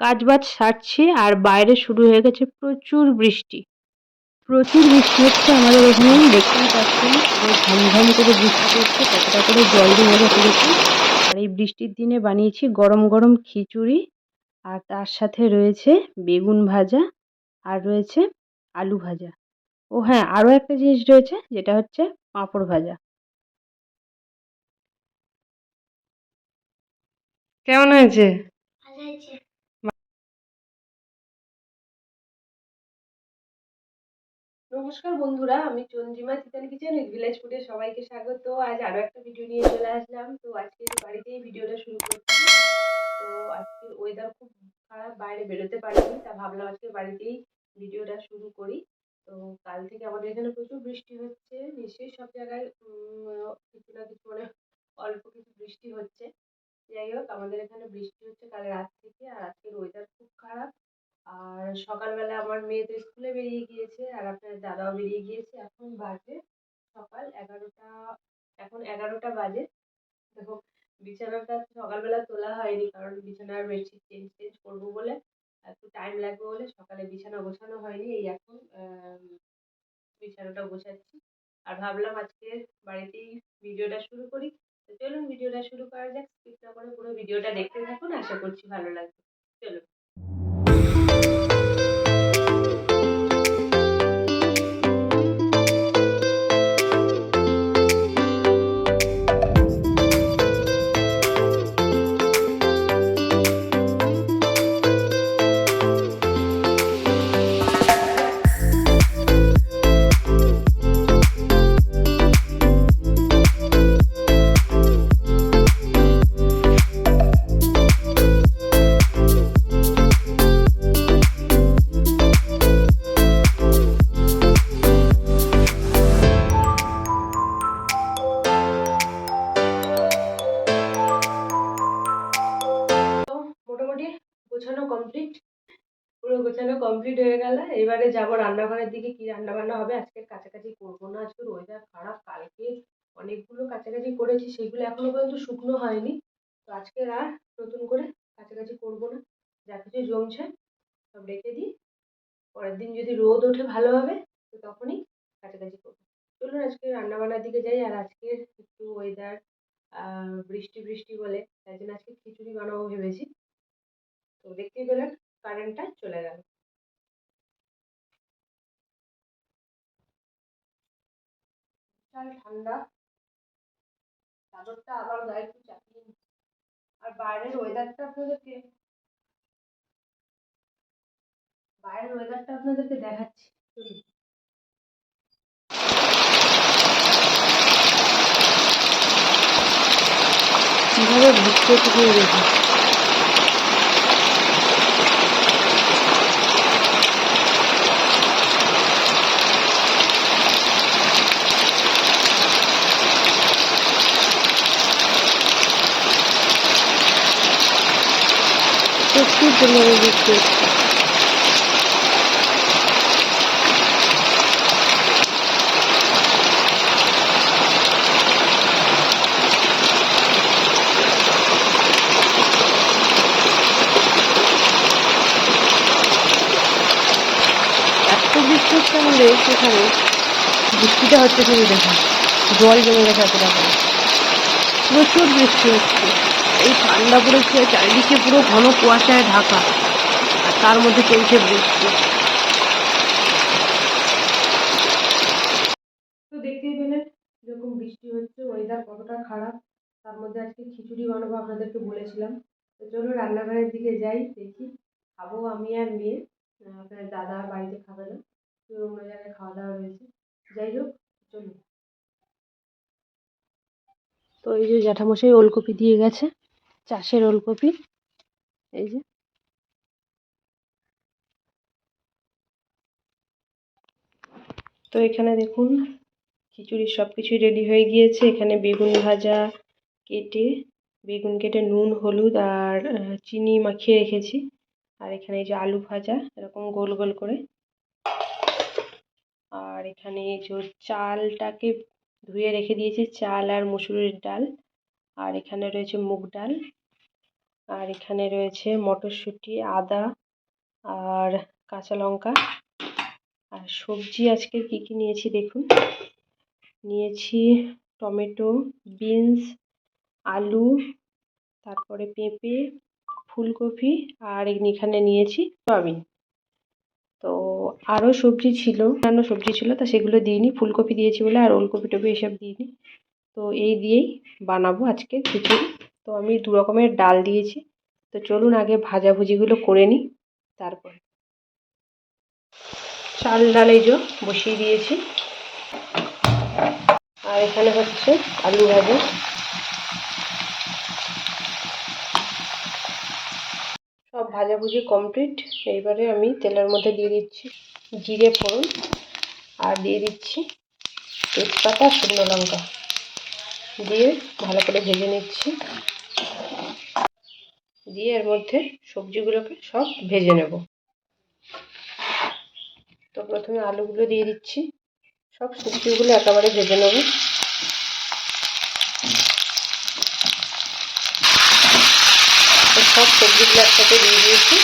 কাজ বাজ সারছি আর বাইরে শুরু হয়ে গেছে প্রচুর বৃষ্টি। প্রচুর বৃষ্টি হচ্ছে আমাদের এখানে, দেখতেই পাচ্ছেন ঝমঝম করে বৃষ্টি পড়ছে, কতটা করে জল গেছে দেখুন। আর এই বৃষ্টির দিনে বানিয়েছি গরম গরম খিচুড়ি, আর তার সাথে রয়েছে বেগুন ভাজা, আর রয়েছে আলু ভাজা। ও হ্যাঁ আরও একটা জিনিস রয়েছে, যেটা হচ্ছে পাঁপড় ভাজা। কেমন হয়েছে? নমস্কার বন্ধুরা, আমি Chandrima Chicken Kitchen with Village ফুডে সবাইকে স্বাগত। আজ আরও একটা ভিডিও নিয়ে চলে আসলাম। তো আজকে বাড়িতেই ভিডিওটা শুরু করছি, তো আজকের ওয়েদার খুব খারাপ, বাইরে বেরোতে পারিনি, তা ভাবলাম আজকে বাড়িতেই ভিডিওটা শুরু করি। তো কাল থেকে আমাদের এখানে প্রচুর বৃষ্টি হচ্ছে, নিশ্চয়ই সব জায়গায় কিছু না কিছু মানে অল্প কিছু বৃষ্টি হচ্ছে। যাই হোক, আমাদের এখানে বৃষ্টি হচ্ছে কাল রাত থেকে, আর আজকের ওয়েদার খুব খারাপ। আর সকালবেলা আমার মেয়ে তো স্কুলে বেরিয়ে গিয়েছে আর আপনার দাদাও বেরিয়ে গিয়েছে এখন বাজে সকাল এগারোটা, এখন এগারোটা বাজে। দেখো, বিছানাটা সকালবেলা তোলা হয়নি কারণ বিছানার বেডশিট চেঞ্জ চেঞ্জ করব বলে একটু টাইম লাগবে বলে সকালে বিছানা গোছানো হয়নি। এই এখন বিছানাটা গোছাচ্ছি। আর ভাবলাম আজকে বাড়িতেই ভিডিওটা শুরু করি। তো চলুন ভিডিওটা শুরু করা যাক। স্কিপ না করে পুরো ভিডিওটা দেখতে থাকুন। আশা করছি ভালো লাগবে। চলুন। কমপ্লিট পুরো গোছানো কমপ্লিট হয়ে গেল। এবারে যাব রান্নাঘরের দিকে। কি রান্না বান্না হবে? আজকে কাছাকাছি করব না। আজকে ওয়েদার খারাপ। কালকে অনেকগুলো কাছাকাছি করেছি। সেগুলো এখনও পর্যন্ত শুকনো হয়নি। তো আজকে আর নতুন করে কাছাকাছি করব না। যা কিছু জমছে, সব রেখে দিই। পরের দিন যদি রোদ ওঠে ভালোভাবে তো তখনই কাছাকাছি করব। চলুন আজকে রান্না বান্নার দিকে যাই। আর আজকের একটু ওয়েদার বৃষ্টি বৃষ্টি বলে। তাই জন্য আজকে খিচুড়ি বানাবো ভেবেছি। তো দেখতেই পেলেন কারেন্টটা চলে গেল। ঠান্ডা। চাদরটা আবার গায়ে একটু চাপিয়ে। আর বাইরের ওয়েদারটা আপনাদেরকে বাইরের ওয়েদারটা আপনাদেরকে দেখাচ্ছি। চলুন। কীভাবে শুকিয়ে গেছে প্রচুর পরিমাণে বৃষ্টি হচ্ছে বৃষ্টি হচ্ছে সেখানে বৃষ্টিটা হচ্ছে শুধু দেখুন জল জমে করে। প্রচুর বৃষ্টি হচ্ছে। এই ঠান্ডা পড়েছে চারিদিকে পুরো ঘন কুয়াশায় ঢাকা। আর তার মধ্যে চলছে বৃষ্টি। তো দেখতেই পেলেন যেরকম বৃষ্টি হচ্ছে ওয়েদার কতটা খারাপ তার মধ্যে আজকে খিচুড়ি বানাবো আপনাদেরকে বলেছিলাম। তো চলো রান্নাঘরের দিকে যাই দেখি। খাব আমি আর মেয়ে। আপনার দাদা বাড়িতে খাবে না। তো অন্য জায়গায় খাওয়া দাওয়া রয়েছে। যাই হোক চলুন। তো এই যে জ্যাঠামশাই ওলকপি দিয়ে গেছে। চাষের ওলকপি। এই যে। তো এখানে দেখুন খিচুড়ির সব কিছুই রেডি হয়ে গিয়েছে। এখানে বেগুন ভাজা কেটে, বেগুন কেটে নুন, হলুদ আর চিনি মাখিয়ে রেখেছি। আর এখানে এই যে আলু ভাজা, এরকম গোল গোল করে। আর এখানে যে চালটাকে ধুয়ে রেখে দিয়েছি, চাল আর মুসুরির ডাল। আর এখানে রয়েছে মুগ ডাল, আর এখানে রয়েছে মটরশুঁটি, আদা, আর কাঁচা লঙ্কা। আর সবজি আজকে কি কি নিয়েছি দেখুন? নিয়েছি টমেটো, বিনস, আলু, তারপরে পেঁপে, ফুলকপি, আর এখানে নিয়েছি সয়াবিন। তো আরও সবজি ছিল, অন্যান্য সবজি ছিল, তা সেগুলো দিইনি। ফুলকপি দিয়েছি বলে আর ওলকপি টপি এসব দিইনি। তো এই দিয়েই বানাবো আজকে খিচুড়ি। তো আমি দু রকমের ডাল দিয়েছি। তো চলুন আগে ভাজাভুজিগুলো করে নিই, তারপর। চাল, ডাল এই বসিয়ে দিয়েছি। আর এখানে হচ্ছে আলু ভাজা। সব ভাজাভুজি কমপ্লিট। এইবারে আমি তেলের মধ্যে দিয়ে দিচ্ছি জিরে ফোড়ন। আর দিয়ে দিচ্ছি তেজপাতা, শুকনো লঙ্কা। দিয়ে ভালো করে ভেজে নিচ্ছি। দিয়ে এর মধ্যে সবজিগুলোকে সব ভেজে নেব। তো প্রথমে আলুগুলো দিয়ে দিচ্ছি। সব সবজিগুলো একেবারে ভেজে নেব। সব সবজিগুলো একসাথে দিয়ে দিয়েছি।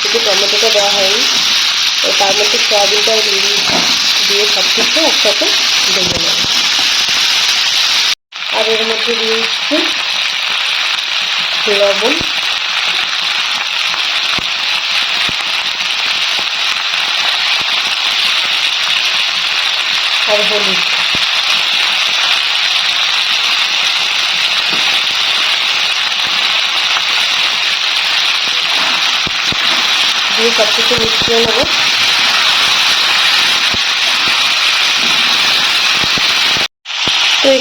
শুধু টমেটোটা দেওয়া হয়নি। তো তার মধ্যে সয়াবিনটাও দিয়ে দিয়েছি। দিয়ে সব কিছু একসাথে ভেজে নেব। এর মধ্যে দিয়ে দিচ্ছি। লবণ। আর হলুদ। দিয়ে সব কিছু মিশিয়ে নেব।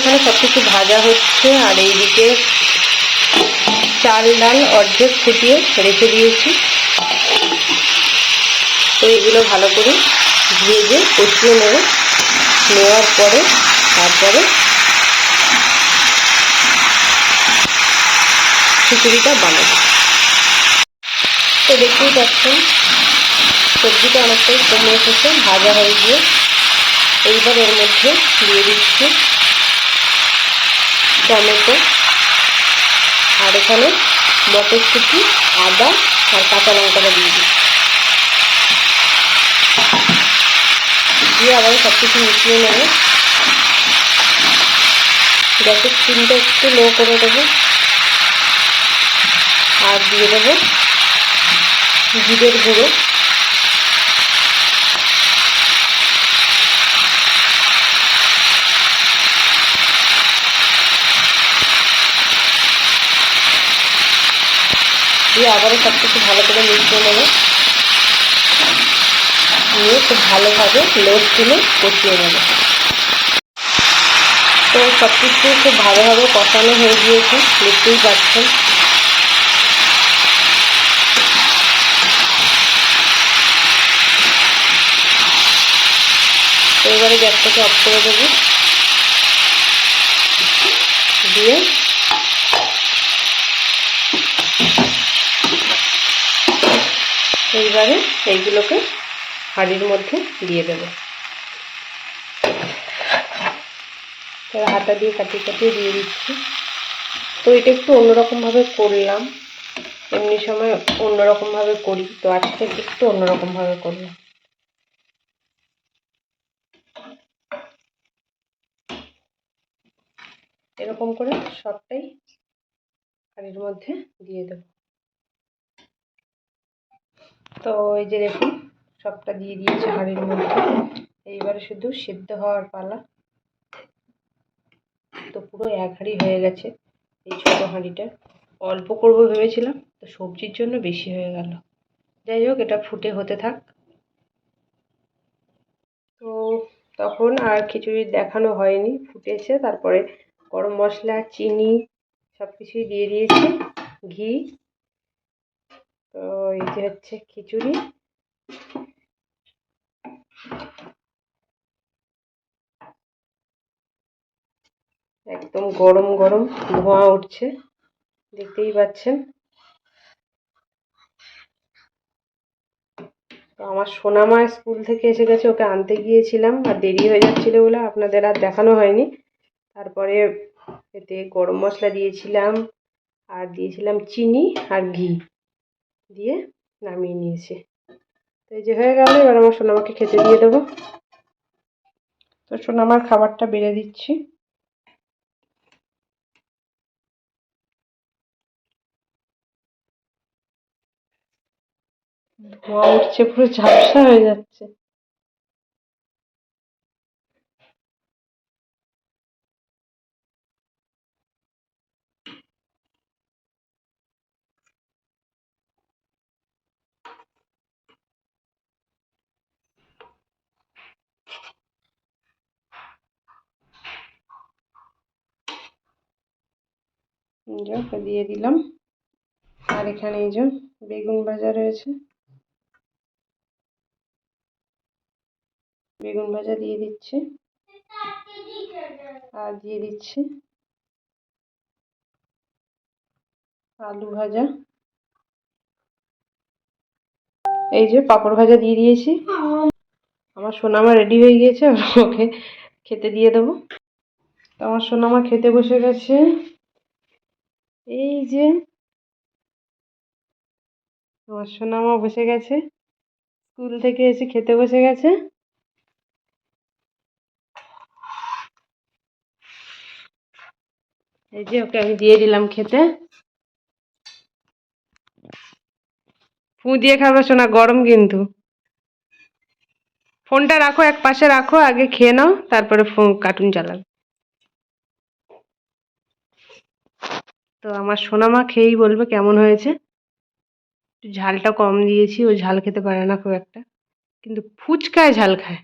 এখানে সব কিছু ভাজা হচ্ছে, আর এইদিকে চাল, ডাল অর্ধেক ফুটিয়ে রেখে দিয়েছি। তো এগুলো ভালো করে ভেজে কষিয়ে নেব। নেওয়ার পরে তারপরে খিচুড়িটা বানাবো। তো দেখতেই পাচ্ছেন, সবজিটা অনেকটাই কমে এসেছে, ভাজা হয়ে গিয়ে এইবার এর মধ্যে দিয়ে দিচ্ছি টমেটো, আর এখানে মটরশুঁটি, আদা আর কাঁচা লঙ্কাটা দিয়ে দিচ্ছি দিয়ে আবার সব কিছু মিশিয়ে নেব। গ্যাসের স্টিমটা একটু লো করে দেবো। আর দিয়ে দেবো জিরের গুঁড়ো। দিয়ে আবারও সব কিছু ভালো করে মিশিয়ে নেব। নিয়ে খুব ভালোভাবে লো স্টিমে কষিয়ে নেব। তো সব কিছু খুব ভালোভাবে কষানো হয়ে গিয়েছে, দেখতেই পাচ্ছেন। এবারে গ্যাসটাকে অফ করে দেবো দিয়ে এইবারে এইগুলোকে হাঁড়ির মধ্যে দিয়ে দেব। হাতা দিয়ে কাটিয়ে কাটিয়ে দিয়ে দিচ্ছি। তো এটা একটু অন্যরকমভাবে করলাম। এমনি সময় অন্যরকমভাবে করি, তো আজকে একটু অন্যরকমভাবে করলাম। এরকম করে সবটাই হাঁড়ির মধ্যে দিয়ে দেব। তো এই যে দেখুন, সবটা দিয়ে দিয়েছে হাঁড়ির মধ্যে। এইবারে শুধু সিদ্ধ হওয়ার পালা। তো পুরো এক হাঁড়ি হয়ে গেছে এই ছোটো হাঁড়িটা। অল্প করব ভেবেছিলাম, তো সবজির জন্য বেশি হয়ে গেল। যাই হোক, এটা ফুটে হতে থাক। তো তখন আর খিচুড়ি দেখানো হয়নি, ফুটেছে। তারপরে গরম মশলা, চিনি সব কিছুই দিয়ে দিয়েছি। ঘি তো এই যে হচ্ছে খিচুড়ি। একদম গরম গরম ধোঁয়া উঠছে, দেখতেই পাচ্ছেন। তো আমার সোনামা স্কুল থেকে এসে গেছে, ওকে আনতে গিয়েছিলাম, আর দেরি হয়ে যাচ্ছিল বলে আপনাদের আর দেখানো হয়নি। তারপরে এতে গরম মশলা দিয়েছিলাম, আর দিয়েছিলাম চিনি আর ঘি। দিয়ে নামিয়ে নিয়েছি। তো এই যে হয়ে গেল, এবার আমার সোনামাকে খেতে দিয়ে দেবো। তো সোনামার খাবারটা বেড়ে দিচ্ছি। ধোঁয়া উঠছে, পুরো ঝাপসা হয়ে যাচ্ছে। ওকে দিয়ে দিলাম। আর এখানে এই যে বেগুন ভাজা রয়েছে। বেগুন ভাজা দিয়ে দিচ্ছি। আর দিয়ে দিচ্ছি আলু ভাজা। এই যে পাঁপড় ভাজা দিয়ে দিয়েছি। আমার সোনামা রেডি হয়ে গিয়েছে ওকে খেতে দিয়ে দেবো। তো আমার সোনামা খেতে বসে গেছে। এই যে আমার সোনামা বসে গেছে, স্কুল থেকে এসে খেতে বসে গেছে। এই যে ওকে আমি দিয়ে দিলাম খেতে। ফু দিয়ে খাবে সোনা, গরম কিন্তু। ফোনটা রাখো, এক পাশে রাখো, আগে খেয়ে নাও, তারপরে ফোন কার্টুন চালাবে। তো আমার সোনামা খেয়েই বলবে কেমন হয়েছে। একটু ঝালটা কম দিয়েছি ও ঝাল খেতে পারে না খুব একটা কিন্তু ফুচকায় ঝাল খায়।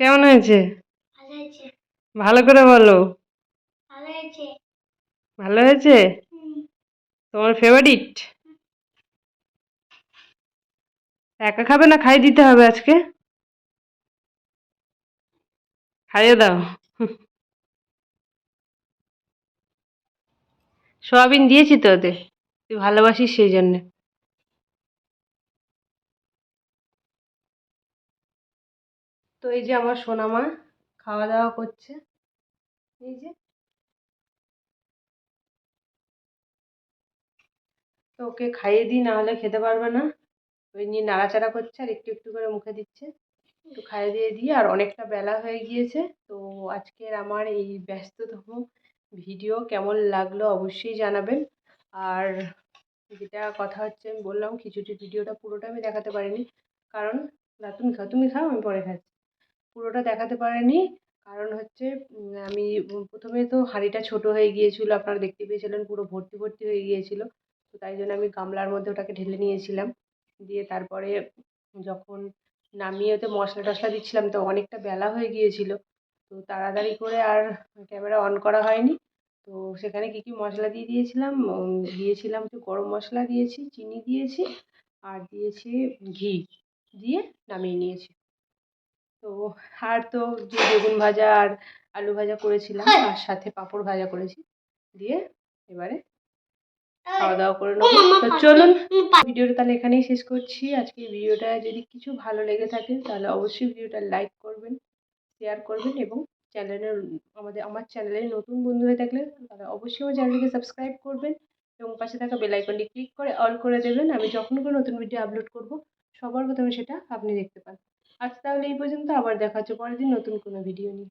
কেমন হয়েছে? ভালো করে বলো। ভালো হয়েছে। তোমার ফেভারিট একা খাবে না? খাই দিতে হবে আজকে। খাইয়ে দাও। সোয়াবিন দিয়েছি তো ওতে তুই ভালোবাসিস সেই জন্যে। তো এই যে আমার সোনামা খাওয়া দাওয়া করছে। এই যে। তো ওকে খাইয়ে দিই, না হলে খেতে পারবে না। ওই নিয়ে নাড়াচাড়া করছে আর একটু একটু করে মুখে দিচ্ছে। একটু খাইয়ে দিয়ে দিই, আর অনেকটা বেলা হয়ে গিয়েছে। তো আজকের আমার এই ব্যস্ততম ভিডিও কেমন লাগল অবশ্যই জানাবেন। আর যেটা কথা হচ্ছে আমি বললাম খিচুড়ি ভিডিওটা পুরোটা আমি দেখাতে পারিনি, কারণ না, তুমি খাও তুমি খাও, আমি পরে খাচ্ছি। পুরোটা দেখাতে পারিনি, কারণ হচ্ছে আমি প্রথমে তো হাঁড়িটা ছোট হয়ে গিয়েছিল, আপনারা দেখতে পেয়েছিলেন, পুরো ভর্তি ভর্তি হয়ে গিয়েছিল, তো তাই জন্য আমি গামলার মধ্যে ওটাকে ঢেলে নিয়েছিলাম। দিয়ে তারপরে যখন নামিয়ে ওতে মশলা টশলা দিচ্ছিলাম, তো অনেকটা বেলা হয়ে গিয়েছিল তো তাড়াতাড়ি করে আর ক্যামেরা অন করা হয়নি। তো সেখানে কী কী মশলা দিয়ে দিয়েছিলাম? দিয়েছিলাম একটু গরম মশলা দিয়েছি চিনি দিয়েছি আর দিয়েছি ঘি দিয়ে নামিয়ে নিয়েছি। তো আর তো যে বেগুন ভাজা আর আলু ভাজা করেছিলাম আর সাথে পাঁপড় ভাজা করেছি দিয়ে এবারে খাওয়া দাওয়া করে নেব। তো চলুন ভিডিওটা তাহলে এখানেই শেষ করছি। আজকে ভিডিওটা যদি কিছু ভালো লেগে থাকে তাহলে অবশ্যই ভিডিওটা লাইক করবেন শেয়ার করবেন এবং চ্যানেলের আমাদের, আমার চ্যানেলে নতুন বন্ধু হয়ে থাকলে তারা অবশ্যই আমার চ্যানেলটিকে সাবস্ক্রাইব করবেন এবং পাশে থাকা বেল আইকনটি ক্লিক করে অল করে দেবেন। আমি যখন কোনো নতুন ভিডিও আপলোড করব, সবার প্রথমে সেটা আপনি দেখতে পান। আজ তাহলে এই পর্যন্ত, আবার দেখা হচ্ছে পরের দিন নতুন কোনো ভিডিও নিয়ে।